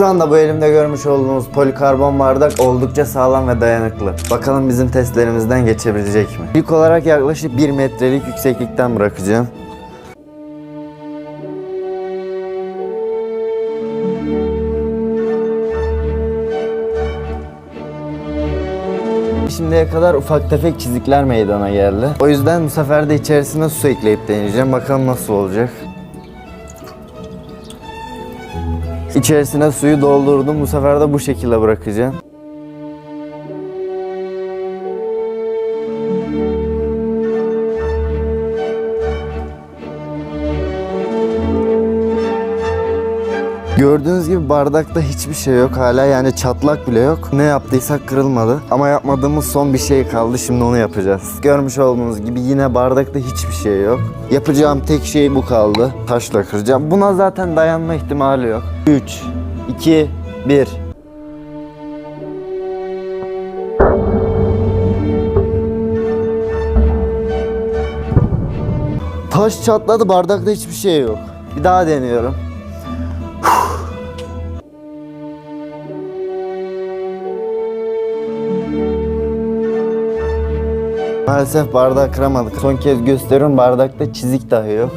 Şu anda bu elimde görmüş olduğunuz polikarbon bardak oldukça sağlam ve dayanıklı. Bakalım bizim testlerimizden geçebilecek mi? İlk olarak yaklaşık 1 metrelik yükseklikten bırakacağım. Şimdiye kadar ufak tefek çizikler meydana geldi. O yüzden bu sefer de içerisine su ekleyip deneyeceğim. Bakalım nasıl olacak. İçerisine suyu doldurdum. Bu sefer de bu şekilde bırakacağım. Gördüğünüz gibi bardakta hiçbir şey yok hala yani çatlak bile yok. Ne yaptıysak kırılmadı. Ama yapmadığımız son bir şey kaldı şimdi onu yapacağız. Görmüş olduğunuz gibi yine bardakta hiçbir şey yok. Yapacağım tek şey bu kaldı. Taşla kıracağım. Buna zaten dayanma ihtimali yok. 3, 2, 1. Taş çatladı bardakta hiçbir şey yok. Bir daha deniyorum. Maalesef bardağı kıramadık. Son kez gösteriyorum bardakta çizik dahi yok.